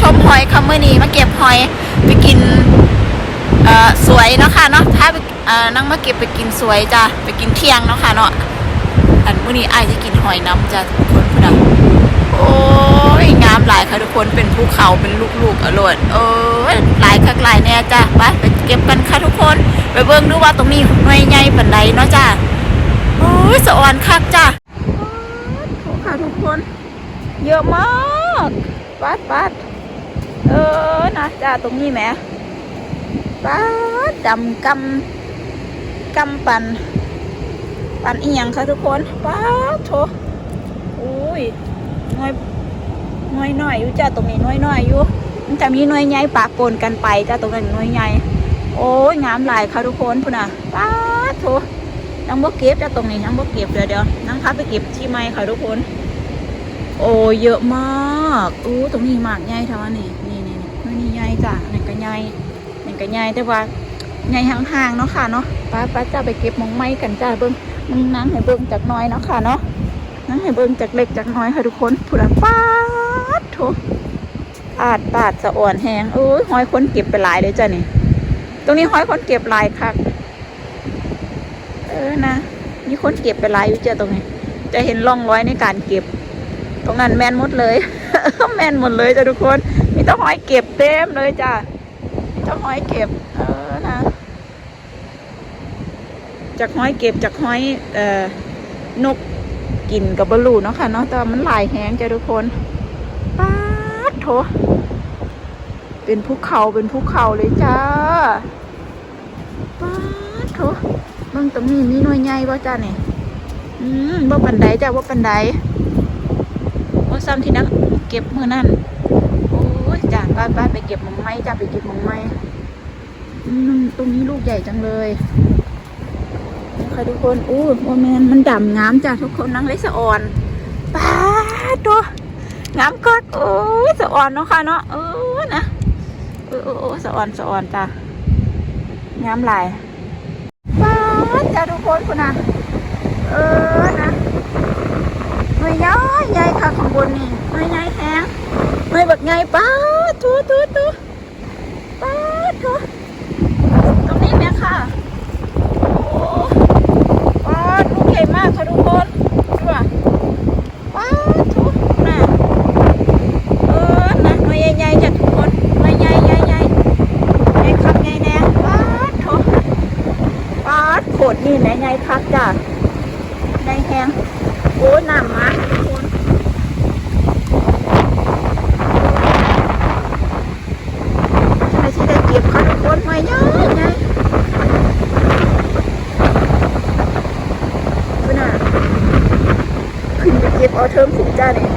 ชมหอยค่ะมื้อนี้มาเก็บหอยไปกินสวยเนาะค่ะเนาะถ้าไปนั่งมาเก็บไปกินสวยจ้ะไปกินเที่ยงเนาะค่ะเนาะอันมื้อนี้อ้ายจะกินหอยน้ำจ้ะทุกคนพุ่นน่ะโอ้ยงามหลายค่ะทุกคนเป็นภูเขาเป็นลูกๆอร่อยโอ้ยหลายคักหลายแน่จ้ะไปไปเก็บกันค่ะทุกคนไปเบิ่งดูว่าตรงนี้หน่วยใหญ่ปานใดเนาะจ้ะโอ้ยสะออนคักจ้ะโอ้ค่ะทุกคน เยอะมากปัดปัด เออนะจ้าตรงนี้แหมปัดดำกำกำปัน ปันเอียงค่ะทุกคนปัดโถอุ้ยหน่วยหน่วยน่อยอยู่จ้าตรงนี้หน่วยหน่อยอยู่มันจะมีหน่วยใหญ่ปะปนกันไปจ้าตรงนั้นหน่วยใหญ่โอ้ยงามหลายค่ะทุกคนพุ่นน่ะปัดโถนังบ่เก็บจ้าตรงนี้นังบ่เก็บเดี๋ยวเดี๋ยวนังพาไปเก็บที่ไม้ค่ะทุกคน โอ้เยอะมากอู้ตรงนี้มากใหญ่เท่านี่นี่นี่นี่ไม่นี่ ใหญ่จ้ะนี่ก็ใหญ่นี่ก็ใหญ่แต่ว่าใหญ่ห่างๆเนาะค่ะเนาะป้าป้าจะไปเก็บมองไม้กันจ้าเบิ้งมึงนั่งให้เบิ้งจากน้อยเนาะค่ะเนาะนั่งให้เบิ้งจากเล็กจากน้อยค่ะทุกคนผู้ละป้าดโถอาดปาดสะอ่อนแหงโอ้ยหอยคนเก็บไปหลายเลยจ้ะนี่ตรงนี้หอยคนเก็บหลายคักเออนะมีคนเก็บไปหลายอยู่จ้ะตรงนี้ จะเห็นร่องรอยในการเก็บ ตรงนั้นแมนหมดเลยแมนหมดเลยจ้ะทุกคน มีต้าหอยเก็บเต็มเลยจ้ะมีต้าหอยเก็บ เออนะจากหอยเก็บจากหอยเอ่อนกกินกับบลูเนาะค่ะเนาะแต่มันหลายแห้งจ้ะทุกคนป๊าดโถเป็นภูเขาเป็นภูเขาเลยจ้าป๊าดโถเบิ่งตรงนี้มีหน่วยใหญ่ป่ะจ้าเนี่ยอืมว่าปันไดจ้าว่าปันไดว่าซ้ำที่นักเก็บมือนั่น ป้าป้าไปเก็บมองไม้จ้าไปเก็บมองไม้ตรงนี้ลูกใหญ่จังเลยค่ะทุกคนอู้โมเมนมันดำงามจ้าทุกคนนั่งเลยสะอ่อนป้าตัวงามก็โอ้สะอ่อนเนาะค่ะเนาะเออนะเออเออเออสะอ่อนสะอ่อนจ้างามหลายป้าจ้าทุกคนคุณน่ะเออนะหน่วยย้อยใหญ่ค่ะข้างบนนี่หน่วยใหญ่ แฮงหน่วยแบบใหญ่ป้าดทูทูทูป้าดทูตรงนี้แม่ค่ะ โอ้ป้าดลูกใหญ่มากค่ะทุกคนดูอะป้าดทูน่ะเออนะหน่วยใหญ่ๆจ้ะทุกคนหน่วยใหญ่ใหญ่ใหญ่ใหญ่คักใหญ่แน่ป้าดทูป้าดโขดนี่แหละใหญ่คักจ้ะใหญ่แฮง โอ้หนามากทุกคนใครที่ได้เก็บค่ะทุกคนไว้เยอะไงคุณน่ะขึ้นไปเก็บเอาเทิมถึงจ้าเนี่ย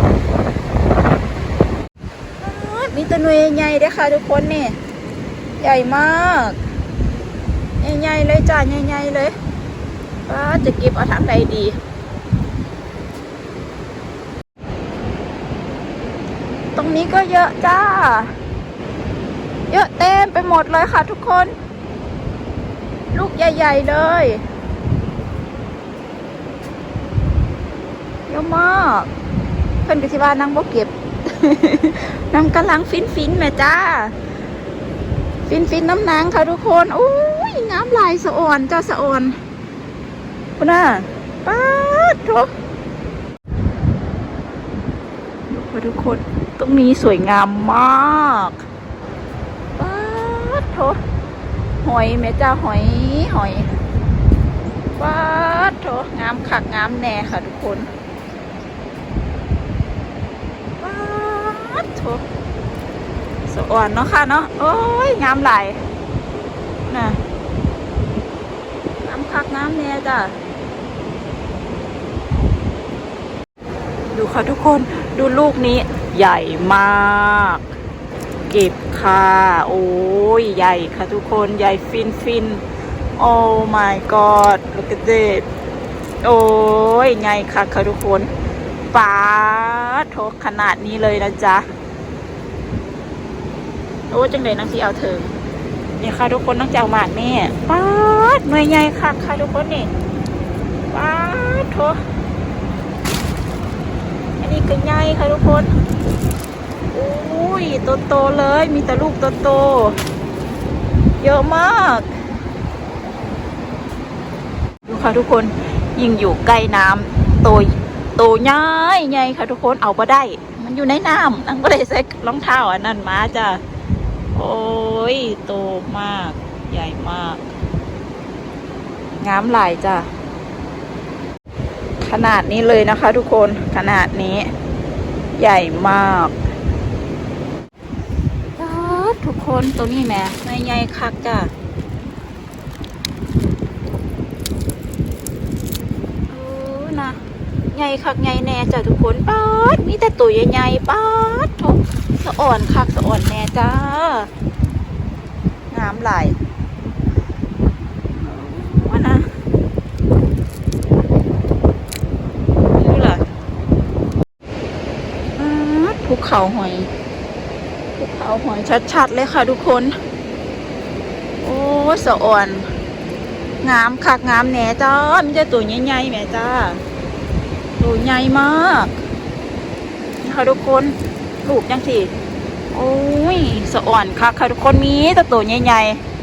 อ้าว มีตัวหน่วยใหญ่เด้อค่ะ ทุกคนนี่ ใหญ่มาก ใหญ่ๆเลยจ้าใหญ่ๆเลยว่าจะเก็บเอาทางใดดีตรงนี้ก็เยอะจ้า เยอะเต็มไปหมดเลยค่ะทุกคน ลูกใหญ่ ๆ เลย เยอะมาก เพิ่นก็สิว่านั่งบ่เก็บ นั่งกำลังฟินฟินแม่จ้า ฟินฟินน้ำนางค่ะทุกคนอุ้ยน้ำลายสะอ่อนเจ้าสะอ่อนคุณน่ะป้าดโถดูค่ะทุกคนตรงนี้สวยงามมากป๊าดโถหอยแม่จ้าหอยหอยป๊าดโถงามคักงามแน่ค่ะทุกคนป๊าดโถสะอ่อนเนาะค่ะเนาะโอ้ยงามหลายน่ะงามคักงามแน่จ้าดูค่ะทุกคนดูลูกนี้ใหญ่มาก เก็บค่ะ โอ้ย ใหญ่ค่ะทุกคนใหญ่ฟินฟินโอ้ my god look at this โอ้ย ใหญ่ค่ะค่ะทุกคนป้าดโทขนาดนี้เลยนะจ๊ะ โอ้จังเลยนังที่เอาเธอนี่ค่ะทุกคนนังเจะเอาหมากแม่ป้าดหน่วยใหญ่ค่ะค่ะทุกคนนี่ป้าดโทอันนี้ก็ใหญ่ค่ะทุกคนโอ้อุ้ยโตๆเลยมีแต่ลูกโตๆเยอะมากดูค่ะทุกคนยิ่งอยู่ใกล้น้ำโตโตง่ายไงค่ะทุกคนเอาไปได้ มันอยู่ในน้ำนั่งก็เลยใส่รองเท้าอันนั้นมาจ้ะ โอ้ย โตมาก ใหญ่มาก งามหลายจ้ะ ขนาดนี้เลยนะคะทุกคน ขนาดนี้ ใหญ่มากทุกคนตัวนี้แม่ไม่ใหญ่คักจ้ะเออนะใหญ่คักใหญ่แน่จ้ะทุกคนป๊าดมีแต่ตัวใหญ่ๆป๊าดทุก สะอ่อนคักสะอ่อนแน่จ้างามหลายว่านะนี่ล่ะภูเขาหอยภูเขาหอยชัดๆเลยค่ะทุกคน โอ้สะอ่อนงามคักงามแหน่จ้ามีแต่ตัวใหญ่ๆแม่จ้าตัวใหญ่มากนี่ค่ะทุกคน ลูกยังสิโอ้ยสะอ่อนคักค่ะทุกคนมีต่ตัวใหญ่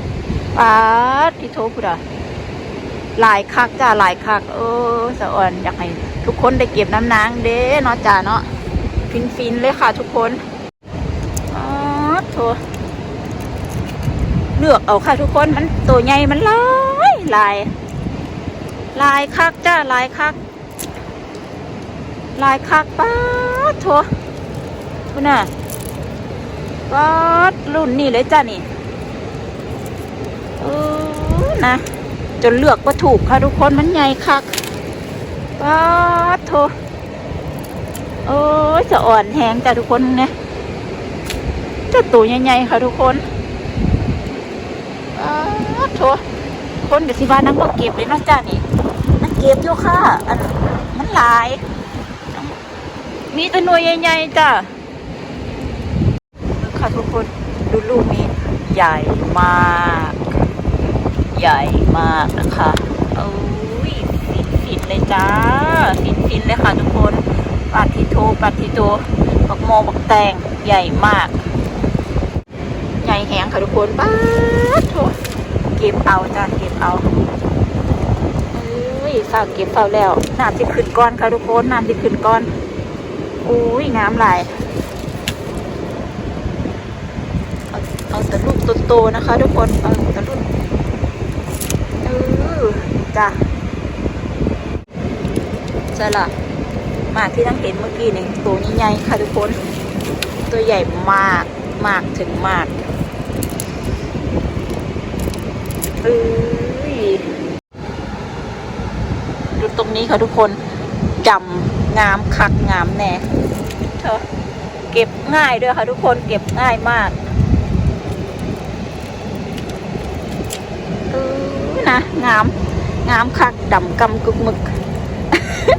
ๆปาดที่โทพุดะหลายคักจ้าหลายคัก เออสะอ่อนอยากให้ทุกคนได้เก็บน้ำนางเด้เนาะจ้าเนาะฟินๆเลยค่ะทุกคนอ๋อโถเลือกเอาค่ะทุกคนมันตัวใหญ่มันลายลาย ลายคักจ้าลายคัก ลายคักป้าดโถ คุณน่ะป้าดรุ่นนี่เลยจ้านี่เออนะ จนเลือกว่าถูกค่ะทุกคนมันใหญ่คักป้าดโถโอ้ยจะอ่อนแหงจ้าทุกคนเนี่ยเจะตัวใหญ่ๆค่ะทุกคนอ้าวโถคนเดี๋ยวสิว่านั่งก็เก็บเลยนะจ้านี่นั่งเก็บอยู่ค่ะอันมันหลาย มีแตัวหน่วยใหญ่ๆจ้า ค่ะทุกคนดูลูกนี้ ใหญ่มาก ใหญ่มากนะคะเอ้ยฟินฟินเลยจ้าฟินฟินเลยค่ะทุกคนปัดทีโทปัดทีโตบักโมบักแตงใหญ่มาก ใหญ่แหงค่ะทุกคนป้าดโถเก็บเอาจ้าเก็บเอาเอ้ยฝากเก็บเฝ้าแล้วน้ำที่ขึ้นก้อนค่ะทุกคนน้ำที่ขึ้นก้อนอุ้ยงามหลายเอาเอา แต่ลูกโตๆนะคะ ทุกคนเอาต่ลูกเออจ้าใช่ละหมากที่ทั้งเห็นเมื่อกี้นี่ตัวนี้ใหญ่ค่ะทุกคน ตัวใหญ่มากมากถึงมากเอ้ยดูตรงนี้ค่ะทุกคนดำงามคักงามแน่เธอเก็บง่ายด้วยค่ะทุกคนเก็บง่ายมากเออ นะงาม งามคักดำกำกึกมึก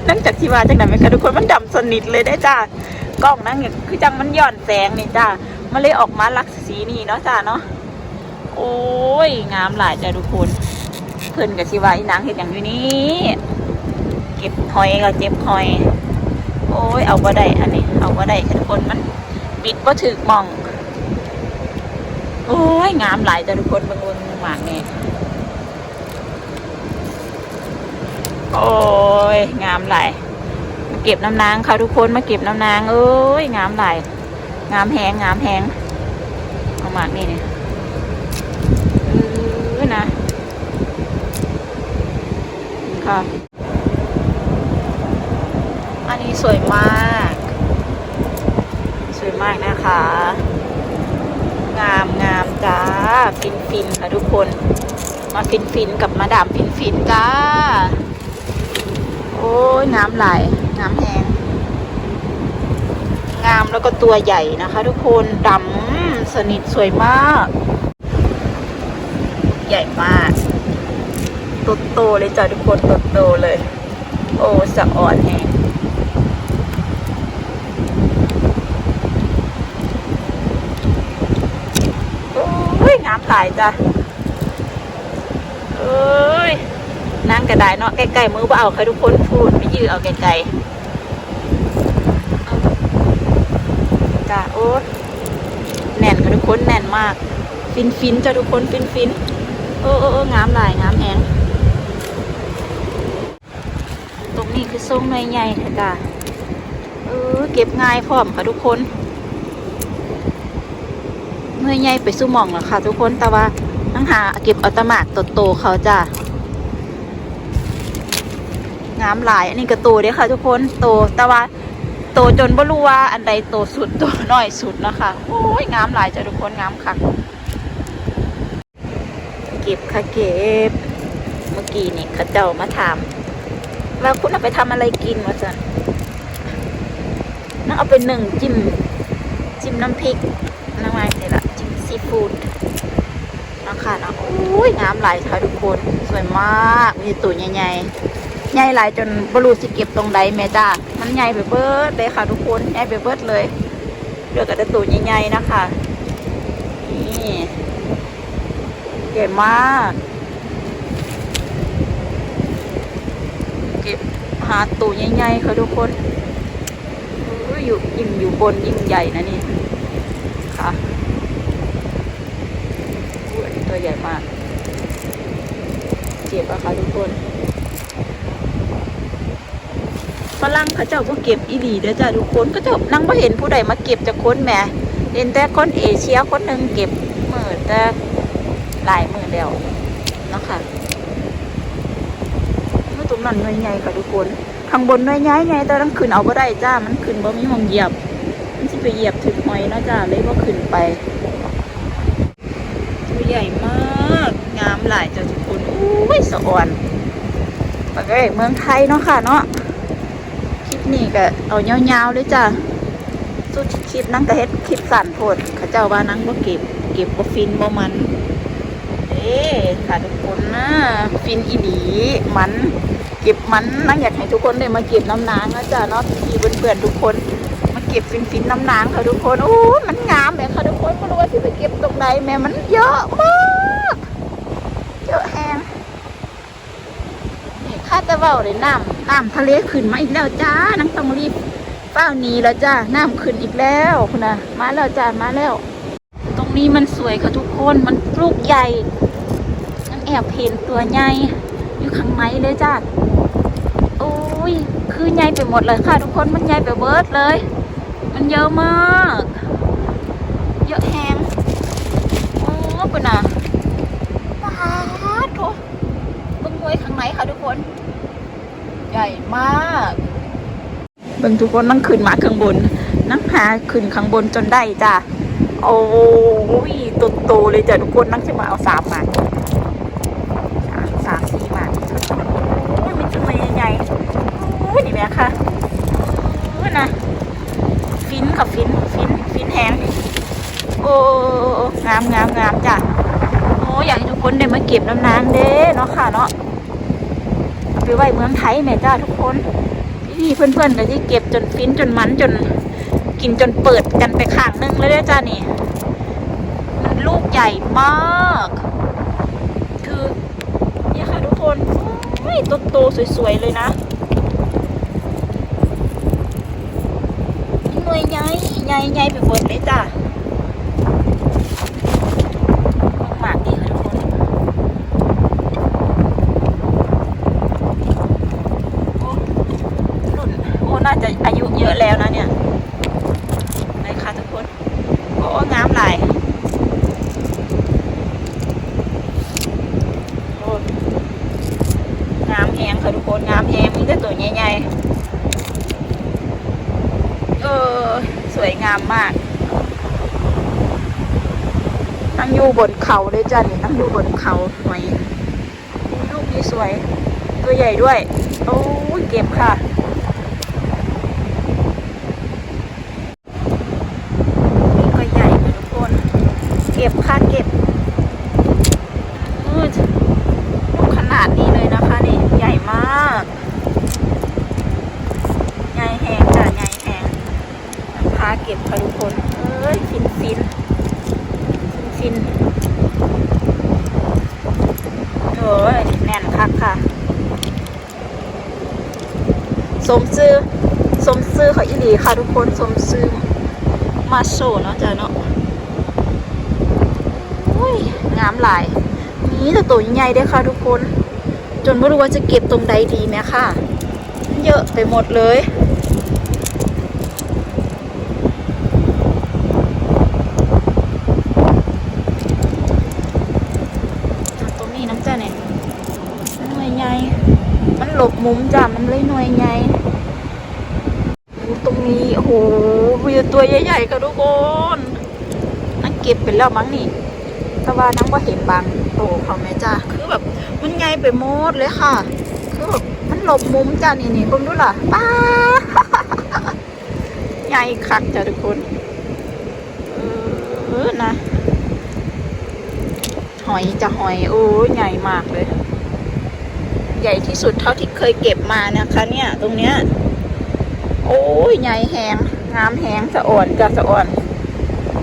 นั่นจากที่ว่าจากไหนไหมคะทุกคนมันดำสนิทเลยได้จ้ากล้องนั่งเนี่ยคือจังมันย่อนแสงนี่จ้ามันเลยออกมาลักสีนี่เนาะจ้าเนาะโอ้ยงามหลายจ้ะทุกคนเพิ่นกับชิวาอีนางเห็นอย่างอยู่นี้เก็บหอยก็เจ็บหอย โอ้ยเอาบ่ได้อันนี้ เอาบ่ได้ทุกคนมันบิดบ่ถึกมอง โอ้ยงามหลายจ้ะทุกคนบางคนหมากนี่ย โอ้ยงามหลายมาเก็บน้ำนางค่ะทุกคนมาเก็บน้ำนางเอ้ยงามหลายงามแหงงามแหงเอามากนี่เนี่ยเออนะค่ะอันนี้สวยมาก สวยมากนะคะ งามงามจ้า ฟินฟินค่ะทุกคน มาฟินฟินกับมาดามฟินฟินจ้า โอ้ยงามไหลายงามแหงงามแล้วก็ตัวใหญ่นะคะ ทุกคนดำสนิทสวยมาก ใหญ่มากโตโตเลยจ้ะทุกคนโตโตเลย โอ้สะอ่อนแฮงโอ้ยงามหลจ้ะเอ้ย นั่งกระไดเนาะใกล้ๆมือบ่เอาใครทุกคนพูดไม่ยื้อเอาไกลๆเอาจ้ะโอ้แน่นค่ะทุกคนแน่นมาก ฟินฟินจ้ะทุกคนฟินฟินเออเออเอองามหลายงามแหงตรงนี้คือส้มหน่อยใหญ่ค่ะจ้ะเออเก็บง่ายพร้อมค่ะทุกคนเมื่อยใหญ่ไปสู้มองแล้วค่ะ ทุกคนแต่ว่าต้องหาเก็บอาแตมากโตๆเขาจ้ะ งามหลาย อันนี้ก็โตเด้ค่ะ ทุกคนโตแต่ว่าโตจนบ่รู้ว่าอันใดโตสุดโตน้อยสุดนะคะโอ้ยงามหลายจ้ะทุกคนงามค่ะเก็บค่ะเก็บ เมื่อกี้นี่เข้าเจ้ามาถามว่าคุณเอาไปทำอะไรกินวะจันนั่งเอาไปหนึ่งจิ้มจิ้มน้ำพริกน้ำมันนี่แหละจิ้มซีฟู้ดนะคะนะโอ้ยงามหลายค่ะทุกคน สวยมากมีตัวใหญ่ๆ ใหญ่หลายจนบรูสิเก็บตรงใดแม่จ้ามันใหญ่ไปเบิดเลยค่ะทุกคนใหญ่ไปเบิดเลยเลือกแต่ตัวใหญ่ๆนะคะนี่ใหญ่มากเก็บหาตัวใหญ่ๆค่ะทุกคนอยู่ยิ่งอยู่บนยิ่งใหญ่นะนี่ค่ะอันนี้ตัวใหญ่มาก เจ็บอะค่ะทุกคน ฝรั่งเขาเจ้าก็เก็บอีหลีเด้อจ้ะทุกคนก็เจ้านั่งไ่เห็นผู้ใดมาเก็บจากคนแม่เห็นแต่คนเอเชียคนหนึ่งเก็บหมื่นแต่หลายหมื่นแล้วเนาะค่ะเมื่อตรงนั้นหน่วยใหญ่ค่ะทุกคนข้างบนหน่วยใหญ่ใหญ่แต่ต้องขึ้นเอาบ่ได้จ้ามันขึ้นบ่มีหมองเหยียบ มันสิไปเหยียบถึงหอยนะจ้าเลยบ่ขึ้นไปตัวใหญ่มากงามหลายจ้ะทุกคนอุ้ยสะอ่อนปกติเมืองไทยเนาะค่ะเนาะ นี้ก็เอายาวๆเลยจ้ะสุดคลิปนั่งกระเฮ็ดคลิปสั่นโพดเขาเจ้าว่านั่งบ่เก็บ เก็บบ่ฟินบ่มัน เอ๊ค่ะทุกคนนะฟินอีหลีมันเก็บมันนั่งอยากให้ทุกคนได้มาเก็บน้ำนางนะจ้ะเนาะพี่เพื่อนๆทุกคนมาเก็บฟินฟินน้ำนางค่ะทุกคนโอ้มันงามเลยค่ะทุกคนไม่รู้ว่าที่ไปเก็บตรงไหนแม่มันเยอะมากเยอะแฮงนี่ข้าจะเว้าเลยน้ำ น้ำทะเลขึ้นมาอีกแล้วจ้านังต้องรีบเฝ้านีแล้วจ้าน้ำขึ้นอีกแล้วคุณนะมาแล้วจ้ามาแล้ว ตรงนี้มันสวยค่ะทุกคนมันลูกใหญ่นังแอบเห็นตัวใหญ่อยู่ข้างในเลยจ้าโอ้ยคือใหญ่ไปหมดเลยค่ะ ทุกคนมันใหญ่ไปเบิร์ดเลย มันเยอะมากเยอะแฮงโอ้ปุ่นอะปาดโถเบิ้งไว้ข้างในค่ะทุกคน ใหญ่มากเบิ้งทุกคนนั่งขึ้นมาข้างบน นั่งหาขึ้นข้างบนจนได้จ้ะโอ้ยตัวโตเลยจ้ะทุกคนนั่งจะมาเอาสามมาสามสามสี่มาโอ้ยมันจะมาใหญ่โอ้ยนี่แม่ค่ะโอ้ยนะฟินค่ะฟินฟินฟินแหงโอ้งามงามงามจ้ะโอ้อยากให้ทุกคนได้มาเก็บน้ำนางเด้เนาะค่ะเนาะ ไปไว้เมืองไทยแม่จ้าทุกคนพี่เพื่อนๆก็ที่เก็บจนฟินจนมันจนกินจนเปิดกันไปข้างนึงเลยเด้อจ้านี่ มันลูกใหญ่มาก คือเนี่ยค่ะทุกคนโอ้ยโตๆสวยๆเลยนะหน่วยใหญ่ใหญ่ใหญ่ไปหมดเลยจ้ะหมากดีค่ะทุกคนโอ้รุ่นโอ้ น่าจะอายุเยอะแล้วนะเนี่ยเลยค่ะทุกคน โอ้งามหลายโอ้งามแหงค่ะทุกคนงามแหงมีแต่ตัวใหญ่ๆ เออ สวยงามมากนั่งอยู่บนเขาเลยจ้ะนี่นั่งอยู่บนเขาหอยลูกนี้สวย ตัวใหญ่ด้วย โอ้เก็บค่ะ นี่ก็ใหญ่ค่ะทุกคน เก็บค่ะเก็บอืดลูกขนาดนี้เลยนะคะนี่ ใหญ่มาก ใหญ่แหงจ้ะใหญ่แหง พาเก็บค่ะทุกคน เอ้ย ฟินฟินฟินฟินโอ้ยแน่นคักค่ะ สมซื้อสมซื้อเขาอีหลีค่ะทุกคนสมซื้อมาโซเนาะจ้ะเนาะอุ้ยงามหลายนี่แต่ตัวใหญ่ได้ค่ะทุกคน จนไม่รู้ว่าจะเก็บตรงใดดีไหมค่ะ เยอะไปหมดเลย ตรงนี้น้ำจ้าเนี่ยหน่วยใหญ่ มุมจ้ะมันเลยหน่วยใหญ่ตรงนี้โอ้โหวิวตัวใหญ่ๆกับทุกคนนั่งเก็บไปแล้วมั้งนี่แต่ว่านั่งว่าเห็นบางโตเขาไหมจ้าคือแบบมันใหญ่ไปหมดเลยค่ะ คือแบบมันหลบมุมจ้านี่นี่เบิ่งดูล่ะป้าใหญ่คักจ้ะทุกคนเออนะหอยจะหอยโอ้ยใหญ่มากเลย ใหญ่ที่สุดเท่าที่เคยเก็บมานะคะ เนี่ย ตรงเนี้ย โอ้ยใหญ่แหงงามแหงสะอ่อนกับสะอ่อน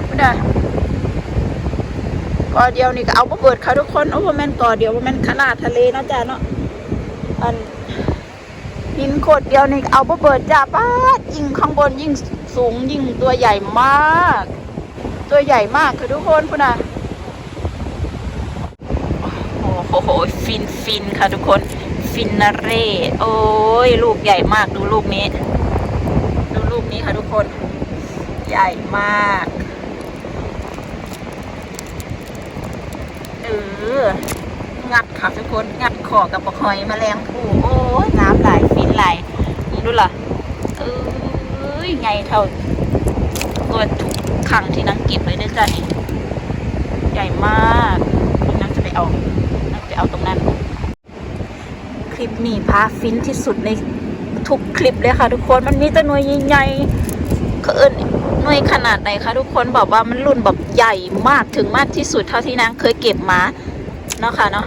ไม่ได้กอเดียวนี่ก็เอามาเบิดค่ะทุกคนโอ้โหแม่นกอเดียวว่าแม่นขนาดทะเลนะจ้าเนาะอันหินโขดเดียวนี่เอามาเบิดจ้าป้ายิ่งข้างบนยิ่งสูงยิ่งตัวใหญ่มาก ตัวใหญ่มากค่ะทุกคนคุณอะโอ้โหฟินฟินค่ะทุกคน ฟินนาเร่โอ้ยลูกใหญ่มากดูลูกนี้ ดูลูกนี้ค่ะทุกคน ใหญ่มากเอองัดค่ะทุกคนงัดขอกับปลาหอยแมลงภู่โอ้ยน้ำไหลายฟินไหลายดูล่ะเอ้ยใหญ่เท่าตัวทุกครั้งที่นังเก็บเลยนะจ๊ะนี่ใหญ่มากนังจะไปเอานังไปเอาตรงนั้น ลิปนี้พาฟินที่สุดในทุกคลิปเลยค่ะ ทุกคนมันมีแต่หน่วยใหญ่ๆคือเอิ้นหน่วยขนาดไหนคะทุกคนบอกว่ามันรุ่นแบบใหญ่มากถึงมากที่สุดเท่าที่นางเคยเก็บมาเนาะค่ะเนาะ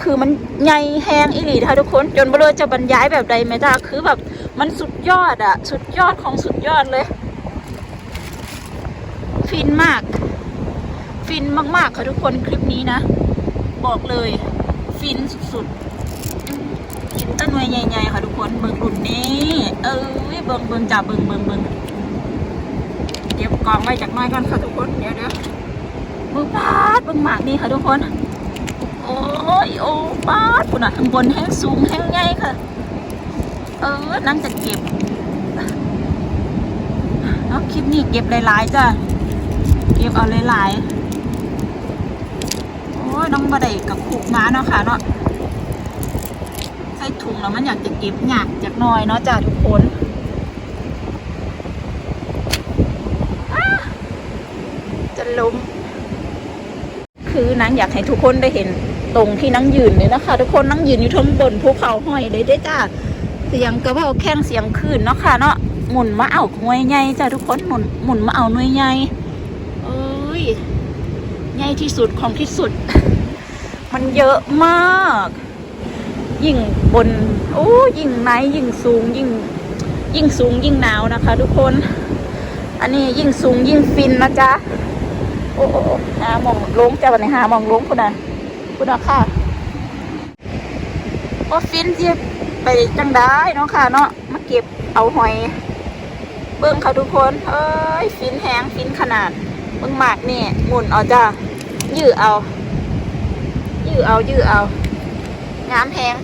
คือมันใหญ่แห้งอีหลีค่ะทุกคน จนบ่รู้จะบรรยายแบบใดไหมจ้คือแบบมันสุดยอดอะสุดยอดของสุดยอดเลย ฟินมาก ฟินมากๆค่ะทุกคนคลิปนี้นะ บอกเลย ฟินสุดๆ กินต้นไม้ใหญ่ๆค่ะทุกคนเบิ่งรุ่นนี้ เออเบิ่งเบิ่งจับเบิ่งเบิ่งเบิ่งเก็บกองไว้จากน้อยก่อนค่ะทุกคนเดี๋ยวเดี๋ยวเบิ่งปาดเบิ่งหมากนี่ค่ะทุกคน โอ้ยโอ้ปาดคุณอะข้างบนแห้งสูงแห้งใหญ่ค่ะ เออนั่งจะเก็บเอาคลิปนี้เก็บหลายๆจ้ะเก็บเอาหลายๆโอ้ยน้องบไดกับขุกมาเนาะค่ะเนาะ ใส่ถุงแล้วมันอยากจะเก็บหยักจากหน้อยเนาะจ้าทุกคนอ้าจะล้มคือนังอยากให้ทุกคนได้เห็นตรงที่นังยืนเลยนะคะ ทุกคนนังยืนอยู่ทั้งบนภูเขาห้อยเลยได้อจ้าเสียงกระเป๋าแข้งเสียงคลื่นเนาะค่ะเนาะหมุนมาเอาหน่วยใหญ่จ้าทุกคนหมุนหมุนมาเอาหน่วยใหญ่เอ้ยใหญ่ที่สุดของที่สุด มันเยอะมาก ยิ่งบนโอ้ยิ่งไหนยิ่งสูงยิ่งยิ่งสูงยิ่งหนาวนะคะ ทุกคน อันนี้ยิ่งสูงยิ่งฟินนะจ๊ะโอ้โอ้หามองลงจ้ะวันนี้หามองลงคุณน่ะคุณนะค่ะว่าฟินที่ไปจังได้เนาะค่ะ เนาะมาเก็บเอาหอย เบิ้งค่ะทุกคนเอ้ยฟินแหงฟินขนาดเบิ้งหมากนี่หมุนเอาจ้ายื้อเอา ยื้อเอายื้อเอางามแหง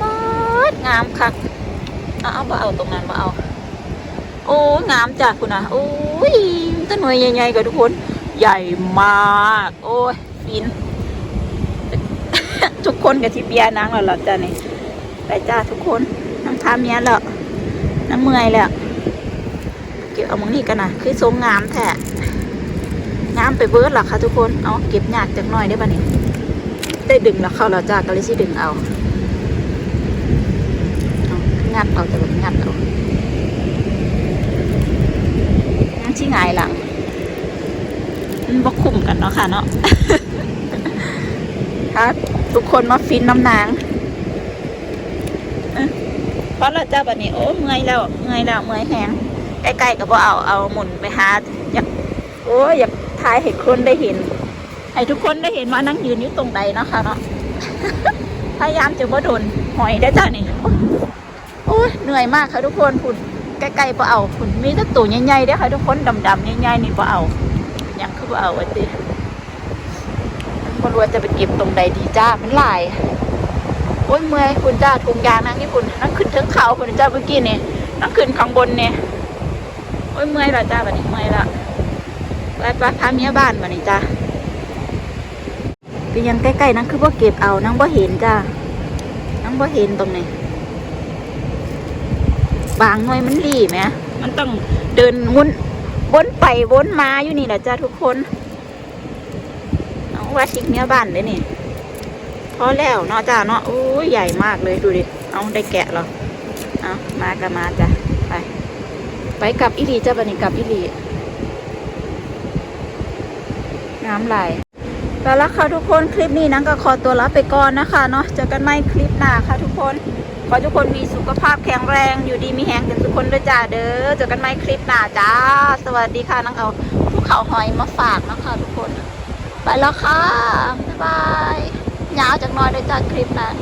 ป๊าด งามคักเอาเอาเอาตรงนั้นบ่เอา โอ้งามจ้ะคุณอะโอ้ยต้นหน่วยใหญ่ๆกับทุกคน ใหญ่มาก โอ้ยฟิน ทุกคนกับที่เปียนางแล้วเหรอจ้ะนี่ไปจ้าทุกคนน้ำทาเมียแล้วน้ำเมื่อยแล้วเก็บเอามึงนี่กันนะคือทรงงามแท้งามไปเบิร์ดหรอคะทุกคนเอาเก็บหยาดจากหน่อยได้ปะนี่ได้ดึงแล้วเข้าแล้วจ้าก็เลยสิดึงเอา งัดเอาจะงัดเอางั้นที่ไงายหลังมันบกคุ้มกันเนาะค่ะเนาะถ้าทุกคนมาฟินน้ำนางเพราะเราจะแบบนี้โอ้เมื่อยแล้วเมื่อยแล้วเมื่อยแหงใกล้ๆก็บ่เอาเอาหมุนไปหาอยากโอ้ยอยากทายให้คนได้เห็นให้ทุกคนได้เห็นว่านั่งยืนอยู่ตรงใดเนาะคะเนาะพยายามจะบ่โดนหอยได้จ้านี่ โอ้ยเหนื่อยมากค่ะทุกคนคุณใกล้ๆปะเอาคุณมีแต่ตัวใหญ่ๆเด้อค่ะทุกคนดำๆใหญ่ๆนี่ปะเอายังคือปะเอาไอ้ติคนว่าจะไปเก็บตรงใดดีจ้ามันหลายโอ้ยเมื่อยคุณจ้าทุงยางนั่งนี่คุณนั่งขึ้นเทิงเขาคุณจ้าเมื่อกี้นี่นั่งขึ้นข้างบนเนี่ยโอ้ยเมื่อยละจ้าวันนี้เมื่อยละไปไปพาเมียบ้านมานี่จ้าก็ยังใกล้ๆนั่งคือว่าเก็บเอานั่งว่าเห็นจ้านั่งว่าเห็นตรงนี้ บางหน่วยมันรีไหมมันต้องเดินวนวนไปวนมาอยู่นี่แหละจ้าทุกคนเอาว่าชิกเนี้ยบ้านเลยนี่พอแล้วเนาะจ้าเนาะโอ้ยใหญ่มากเลยดูดิเอาได้แกะหรอเอามากันมาจ้ะไปไปกลับอิลีจ้าบันนี้กลับอิลีน้ำไหลแล้วละค่ะทุกคนคลิปนี้นังก็ขอตัวลาไปก่อนนะคะเนาะเจอกันใหม่คลิปหน้าค่ะทุกคน ขอทุกคนมีสุขภาพแข็งแรงอยู่ดีมีแหงกันทุกคนด้วยจ้าเด้อเจอกันใหม่คลิปหน้าจ้า สวัสดีค่ะนังเอาภูเขาหอยมาฝากนะคะทุกคน ไปแล้วค่ะ บ๊ายบายยาวจากน้อยด้วยจ้าคลิปนั้น